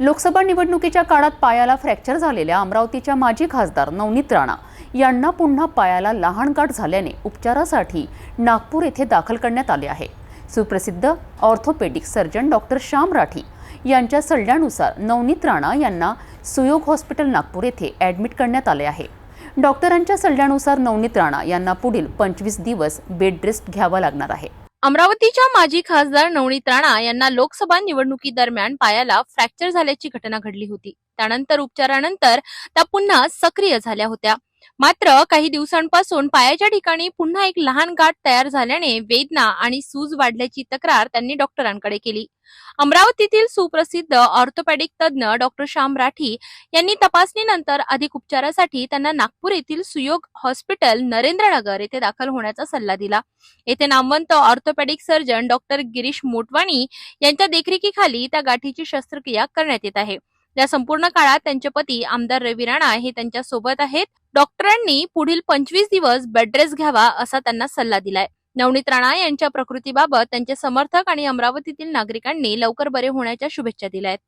लोकसभा निवडणुकीच्या काळात पायाला फ्रॅक्चर झालेल्या अमरावतीच्या माजी खासदार नवनीत राणा यांना पुन्हा पायाला लहान गाठ झाल्याने उपचारासाठी नागपूर येथे दाखल करण्यात आले आहे. सुप्रसिद्ध orthopaedic surgeon doctor Shyam Rathi यांच्या सल्ल्यानुसार नवनीत राणा यांना सुयोग हॉस्पिटल नागपूर येथे ॲडमिट करण्यात आले आहे. डॉक्टरांच्या सल्ल्यानुसार नवनीत राणा यांना पुढील पंचवीस दिवस बेड रेस्ट घ्यावा लागणार आहे. अमरावतीच्या माजी खासदार नवनीत राणा यांना लोकसभा निवडणुकीदरम्यान पायाला फ्रॅक्चर झाल्याची घटना घडली होती. त्यानंतर उपचारानंतर त्या पुन्हा सक्रिय झाल्या होत्या. मात्र काही दिवसांपासून पायाच्या ठिकाणी पुन्हा एक लहान गाठ तयार झाल्याने वेदना आणि सूज वाढल्याची तक्रार त्यांनी डॉक्टरांकडे केली. अमरावतीतील सुप्रसिद्ध ऑर्थोपॅडिक तज्ज्ञ डॉक्टर श्याम राठी यांनी तपासणीनंतर अधिक उपचारासाठी त्यांना नागपूर येथील सुयोग हॉस्पिटल नरेंद्रनगर येथे दाखल होण्याचा सल्ला दिला. येथे नामवंत orthopaedic surgeon doctor Girish Motwani यांच्या देखरेखीखाली त्या गाठीची शस्त्रक्रिया करण्यात येत आहे. या संपूर्ण काळात त्यांचे पती आमदार रवी राणा हे त्यांच्यासोबत आहेत. डॉक्टरांनी पुढील पंचवीस दिवस बेडरेस्ट घ्यावा असा त्यांना सल्ला दिलाय. नवनीत राणा यांच्या प्रकृतीबाबत त्यांचे समर्थक आणि अमरावतीतील नागरिकांनी लवकर बरे होण्याच्या शुभेच्छा दिल्या आहेत